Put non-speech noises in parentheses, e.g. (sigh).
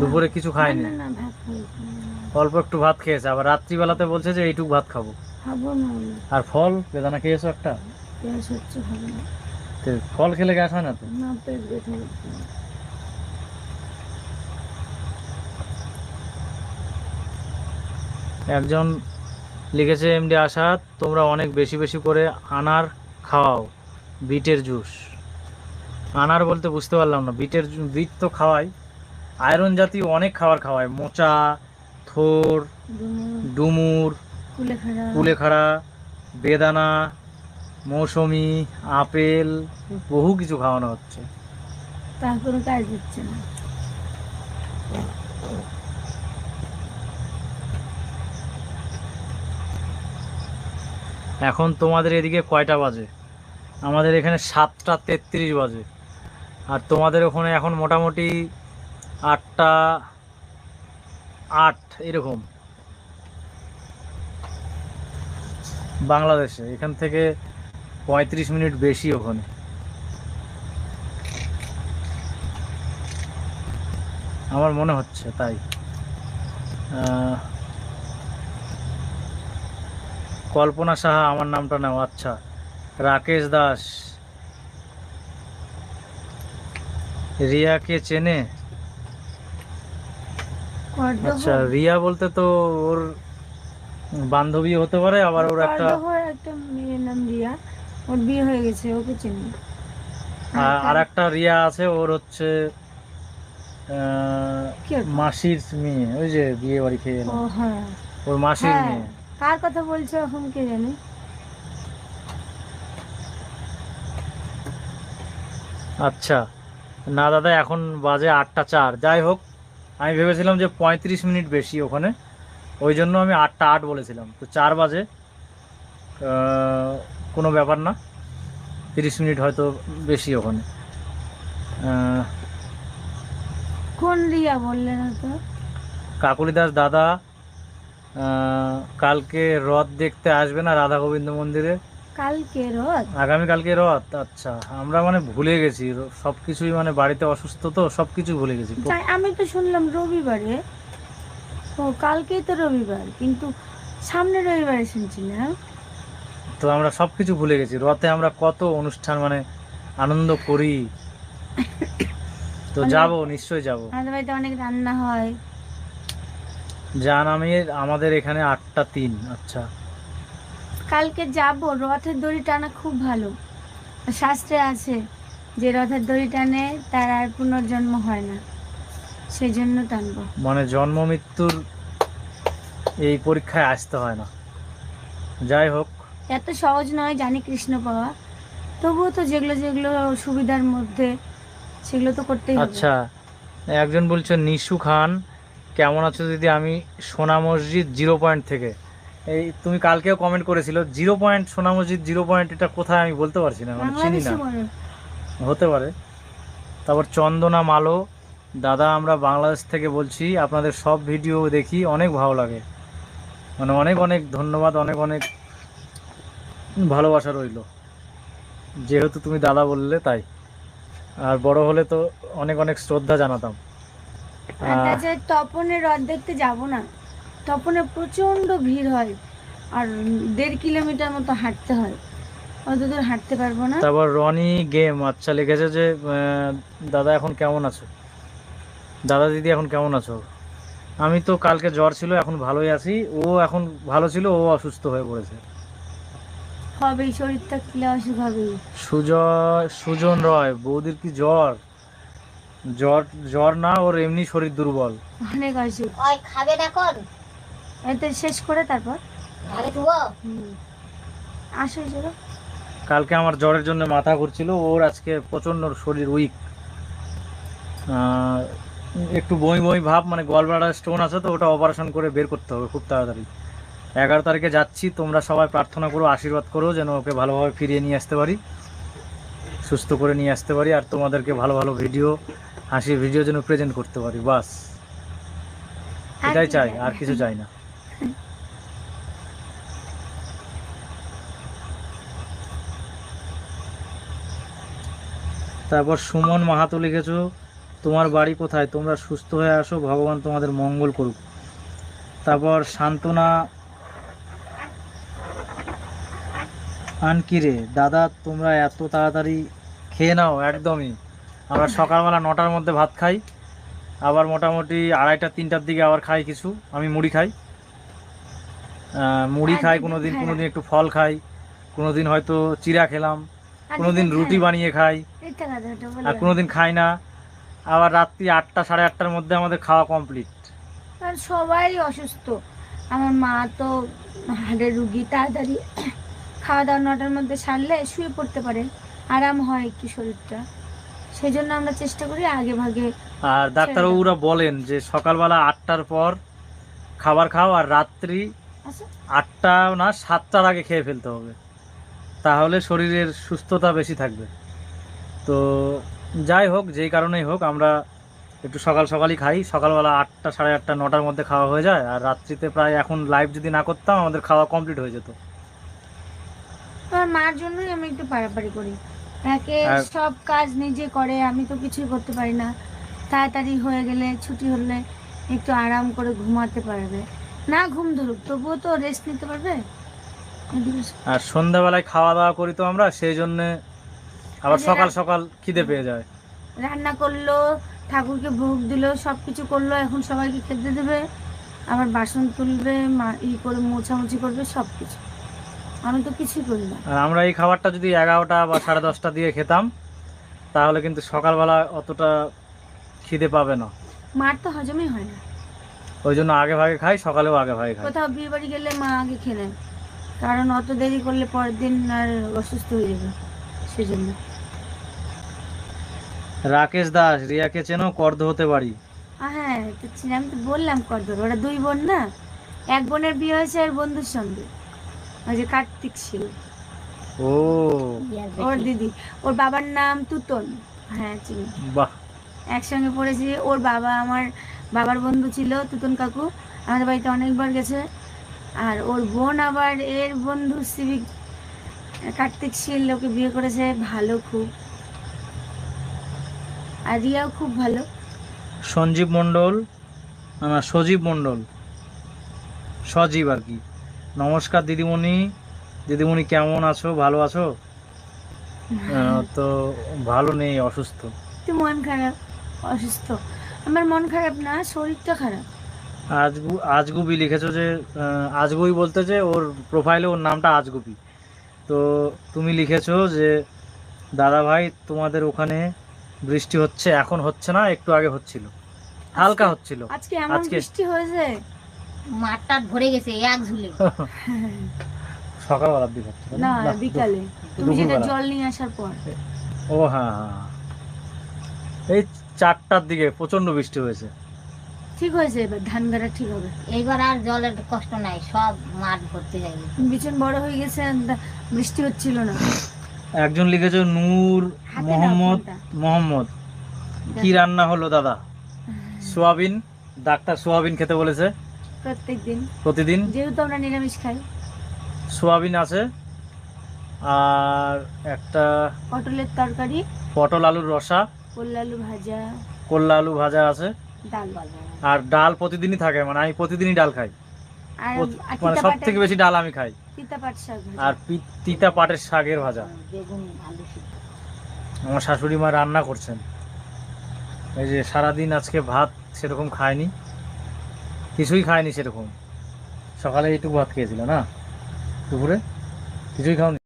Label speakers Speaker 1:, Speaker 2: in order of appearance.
Speaker 1: দুপুরে কিছু খায়নি। অল্প একটু ভাত খেয়েছে আবার রাত্রিবেলাতে বলছে যে এইটুক ভাত খাব। আর ফল? বেদানা খেয়েছো একটা? ফল খেলে গ্যাস হয় না তো? একজন লিখেছে এমডি আসাদ তোমরা অনেক বেশি বেশি করে আনার খাওয়াও বিটের জুস। আনার বলতে বুঝতে পারলাম না বিটের বিট তো খাওয়াই। আয়রন জাতীয় অনেক খাবার খাওয়ায়। মোচা থোর
Speaker 2: ডুমুর কুলেখাড়া।
Speaker 1: বেদানা মৌসুমি আপেল বহু কিছু খাওয়ানো হচ্ছে।
Speaker 2: তারপরে কাজ দিচ্ছে না।
Speaker 1: এখন তোমাদের এদিকে কয়টা বাজে? আমাদের এখানে সাতটা তেত্রিশ বাজে। আর তোমাদের ওখানে এখন মোটামুটি আটটা আট এরকম। বাংলাদেশে, এখান থেকে পঁয়ত্রিশ মিনিট বেশি ওখানে। আমার মনে হচ্ছে তাই। কল্পনা সাহা আমার নামটা নাও আচ্ছা। রাকেশ দাস। রিয়াকে চেনে? আচ্ছা রিয়া বলতে তো ওর বান্ধবী হতে পারে আবার ওর একটা
Speaker 2: একটা মেয়ের নাম রিয়া। ওর বিয়ে হয়ে গেছে ওকে চিনি।
Speaker 1: আর একটা রিয়া আছে ওর হচ্ছে? মাসির মেয়ে ওই যে বিয়ে বাড়ি খেয়ে এলো।
Speaker 2: হ্যাঁ।
Speaker 1: ওর মাসির
Speaker 2: হ্যাঁ
Speaker 1: মেয়ে।
Speaker 2: কার কথা বলছো এখন কে জানে?
Speaker 1: আচ্ছা না দাদা এখন বাজে আটটা চার। যাই হোক আমি ভেবেছিলাম যে পঁয়ত্রিশ মিনিট বেশি ওখানে। ওই জন্য আমি আটটা আট বলেছিলাম। তো চার বাজে কোনো ব্যাপার না। তিরিশ মিনিট হয়তো বেশি ওখানে।
Speaker 2: কোন রিয়া বললে না তো
Speaker 1: কাকুলি দাস দাদা কালকে রথ দেখতে আসবে না রাধা গোবিন্দ মন্দিরে।
Speaker 2: কালকে রথ?
Speaker 1: আগামীকালকে রথ আচ্ছা। আমরা মানে ভুলে গেছি সব কিছুই মানে বাড়িতে অসুস্থ তো সব কিছু ভুলে গেছি।
Speaker 2: আমি তো শুনলাম রবিবারে। ও কালকেই তো রবিবার কিন্তু সামনে রবিবারে শুনছি না।
Speaker 1: তো আমরা সব কিছু ভুলে গেছি। রথে আমরা কত অনুষ্ঠান মানে আনন্দ করি। তো
Speaker 2: অনেক-
Speaker 1: যাব নিশ্চয়ই যাব।
Speaker 2: আমাদের বাড়িতে অনেক রান্না হয়।
Speaker 1: জান আমি আমাদের এখানে আটটা তিন আচ্ছা।
Speaker 2: কালকে যাব রথের দড়ি টানা খুব ভালো। শাস্ত্রে আছে যে রথের দড়ি টানে তার আর পুনর্জন্ম হয় না সেই জন্য টানবো।
Speaker 1: মানে জন্ম মৃত্যুর এই পরীক্ষায় আসতে হয় না। যাই হোক।
Speaker 2: এত সহজ নয় জানি কৃষ্ণ পাওয়া। তবুও তো যেগুলো যেগুলো সুবিধার মধ্যে সেগুলো তো করতেই হবে।
Speaker 1: আচ্ছা একজন বলছে নিশু খান কেমন আছো দিদি? আমি সোনা মসজিদ জিরো পয়েন্ট থেকে। এই তুমি কালকেও কমেন্ট করেছিল জিরো পয়েন্ট সোনা মসজিদ জিরো পয়েন্ট এটা কোথায় আমি বলতে পারছি না মানে চিনি না। হতে পারে। তারপর চন্দনা মালো দাদা আমরা বাংলাদেশ থেকে বলছি আপনাদের সব ভিডিও দেখি অনেক ভালো লাগে। মানে অনেক অনেক ধন্যবাদ অনেক অনেক ভালোবাসা রইল। যেহেতু তুমি দাদা বললে তাই। আর বড় হলে তো অনেক অনেক শ্রদ্ধা জানাতাম।
Speaker 2: তপনের রথ দেখতে যাব না। তপনে প্রচণ্ড ভিড় হয়। আর দেড় কিলোমিটার মতো হাঁটতে হয়। অত দূর হাঁটতে পারব না।
Speaker 1: তারপর রনি গেম আচ্ছা লিখেছে যে দাদা এখন কেমন আছো? দাদা দিদি এখন কেমন আছো? আমি তো কালকে জ্বর ছিল এখন ভালোই আছি। ও এখন ভালো ছিল ও অসুস্থ হয়ে পড়েছে।
Speaker 2: হবেই শরীর থাকলে অসুখ হবেই।
Speaker 1: সুজয় সুজন রয় বৌদির কি জ্বর? জ্বর জ্বর না ওর এমনি শরীর দুর্বল।
Speaker 2: অনেক অসুখ।
Speaker 3: ওই খাবে না কোন
Speaker 2: এতে শেষ করে তারপর? আসো চলো
Speaker 1: কালকে আমার জ্বরের জন্য মাথা ঘুরছিল ওর আজকে প্রচণ্ড শরীর উইক একটু বই বই ভাব মানে গলব্লাডার স্টোন আছে তো ওটা অপারেশন করে বের করতে হবে খুব তাড়াতাড়ি। এগারো তারিখে যাচ্ছি তোমরা সবাই প্রার্থনা করো আশীর্বাদ করো যেন ওকে ভালোভাবে ফিরিয়ে নিয়ে আসতে পারি সুস্থ করে নিয়ে আসতে পারি আর তোমাদেরকে ভালো ভালো ভিডিও হাসির ভিডিও যেন প্রেজেন্ট করতে পারি বাস। এটাই চাই
Speaker 2: চাই?
Speaker 1: আর কিছু চাই না। তারপর সুমন মাহাতো লিখেছো তোমার বাড়ি কোথায়? তোমরা সুস্থ হয়ে আসো ভগবান তোমাদের মঙ্গল করুক। তারপর সান্ত্বনা আনকিরে দাদা তোমরা এত তাড়াতাড়ি খেয়ে নাও একদমই। আমরা সকালবেলা নটার মধ্যে ভাত খাই আবার মোটামুটি আড়াইটা তিনটার দিকে আবার খাই কিছু। আমি মুড়ি খাই। মুড়ি খাই কোনো দিন কোনো দিন একটু ফল খাই কোনো দিন হয়তো চিরা খেলাম কোনো দিন রুটি বানিয়ে খাই আর
Speaker 2: না।
Speaker 1: কোনো দিন খাই না। আবার রাত্রি আটটা সাড়ে আটটার মধ্যে আমাদের খাওয়া কমপ্লিট
Speaker 2: সবাই অসুস্থ। আমার মা তো হাড়ের রুগী তাড়াতাড়ি খাওয়া দাওয়া নটার মধ্যে সারলে শুয়ে পড়তে পারে। আরাম হয় একটু শরীরটা। সেই জন্য আমরা চেষ্টা করি আগে ভাগে
Speaker 1: আর ডাক্তারবাবুরা বলেন যে সকালবেলা আটটার পর খাবার খাও আর রাত্রি
Speaker 2: আচ্ছা।
Speaker 1: আটটা না সাতটার আগে খেয়ে ফেলতে হবে। তাহলে শরীরের সুস্থতা বেশি থাকবে। তো যাই হোক যেই কারণেই হোক আমরা একটু সকাল সকালই খাই। সকালবেলা আটটা সাড়ে আটটা নটার মধ্যে খাওয়া হয়ে যায়। আর রাত্রিতে প্রায় এখন লাইভ যদি না করতাম আমাদের খাওয়া কমপ্লিট হয়ে যেত।
Speaker 2: আমার মার জন্যই আমি একটু পারাপারি করি। একে সব কাজ নিজে করে আমি তো কিছুই করতে পারি না। তাড়াতাড়ি হয়ে গেলে ছুটি হলে একটু আরাম করে ঘুমাতে পারবে। না ঘুম ধরুক তবুও তো রেস্ট নিতে পারবে?
Speaker 1: আর সন্ধ্যাবেলায় খাওয়া দাওয়া করি তো আমরা সেই জন্যে আবার সকাল সকাল খিদে পেয়ে যায়।
Speaker 2: রান্না করল ঠাকুরকে ভোগ দিল সব কিছু করল এখন সবাইকে খেতে দেবে আবার বাসন তুলবে মা- ই করে মোছামুছি করবে সব কিছু আমি তো কিছুই করি না।
Speaker 1: আর আমরা এই খাবারটা যদি এগারোটা বা সাড়ে দশটা দিয়ে খেতাম তাহলে কিন্তু সকালবেলা অতটা খিদে পাবে না।
Speaker 2: মার তো হজমই হয় না।
Speaker 1: ওই জন্য আগে ভাগে খাই সকালেও আগে ভাগে খাই।
Speaker 2: কোথাও বিয়ে বাড়ি গেলে মা আগে খেয়ে নেয়। কারণ অত দেরি করলে পরের দিন আর অসুস্থ হয়ে যাবে সেজন্য।
Speaker 1: রাকেশ দাস রিয়াকে চেনো কর্দ হতে পারি।
Speaker 2: হ্যাঁ তো আমি তো বললাম কর্দ ওরা দুই বোন না? এক বোনের বিয়ে হয়েছে আর বন্ধুর সঙ্গে। ওই যে কার্তিক ছিল।
Speaker 1: ও।
Speaker 2: ওর দিদি ওর বাবার নাম তুতন। হ্যাঁ চিনি
Speaker 1: বাহ।
Speaker 2: একসঙ্গে পড়েছি ওর বাবা আমার বাবার বন্ধু ছিল তুতন কাকু। আমাদের বাড়িতে অনেকবার গেছে। আর ওর বোন আবার এর বন্ধু সিভিক কার্তিক শীল ওকে বিয়ে করেছে ভালো খুব। আর রিয়াও খুব ভালো।
Speaker 1: সঞ্জীব মণ্ডল না সজীব মণ্ডল। সজীব আর কি। নমস্কার দিদিমণি। দিদিমণি কেমন আছো? ভালো আছো? তো ভালো নেই অসুস্থ।
Speaker 2: মন খারাপ অসুস্থ। আমার মন খারাপ না শরীরটা খারাপ।
Speaker 1: আজগু আজগুবি লিখেছো যে আজগুবি বলতে যে ওর প্রোফাইলে ওর নামটা আজগুবি। তো তুমি লিখেছো যে দাদা ভাই তোমাদের ওখানে বৃষ্টি হচ্ছে এখন হচ্ছে না একটু আগে হচ্ছিল। হালকা হচ্ছিল।
Speaker 2: আজকে এমন বৃষ্টি হয়েছে
Speaker 3: মাঠটা ভরে গেছে এক ঝুলে। (laughs)
Speaker 1: সকালবেলার দিকে হচ্ছে
Speaker 2: না? বিকালে। তুমি যেটা জল নিয়ে আসার পর।
Speaker 1: ও হ্যাঁ হ্যাঁ। হ্যাঁ। এই চারটার দিকে প্রচণ্ড বৃষ্টি হয়েছে।
Speaker 2: ঠিক হয়েছে এবার ধান গাড়া ঠিক হবে।
Speaker 3: এইবার আর জলের কষ্ট নাই সব মাঠ ভর্তি যাবে
Speaker 2: বিছন বড় হয়ে গেছে বৃষ্টি হচ্ছিল না।
Speaker 1: একজন লিখেছে নূর মোহাম্মদ মোহাম্মদ। কি রান্না হলো দাদা? (laughs) সোয়াবিন ডাক্তার সোয়াবিন খেতে বলেছে।
Speaker 2: প্রত্যেক দিন
Speaker 1: প্রতিদিন?
Speaker 2: যেহেতু আমরা নিরামিষ খাই।
Speaker 1: সোয়াবিন আছে। আর একটা
Speaker 2: পটলের তরকারি।
Speaker 1: পটল আলুর রসা।
Speaker 2: কল্লা আলু ভাজা।
Speaker 1: কল্লা আলু ভাজা আছে।
Speaker 2: ডাল
Speaker 1: আর ডাল প্রতিদিনই থাকে মানে আমি প্রতিদিনই ডাল খাই। মানে সব থেকে বেশি ডাল আমি খাই। আর তিতা পাটের শাকের ভাজা।
Speaker 3: সিদ্ধ।
Speaker 1: আমার শাশুড়ি মা রান্না করছেন। এই যে সারাদিন আজকে ভাত সেরকম খায়নি। কিছুই খায়নি সেরকম। সকালে একটু ভাত খেয়েছিল না? দুপুরে? কিছুই খাওনি?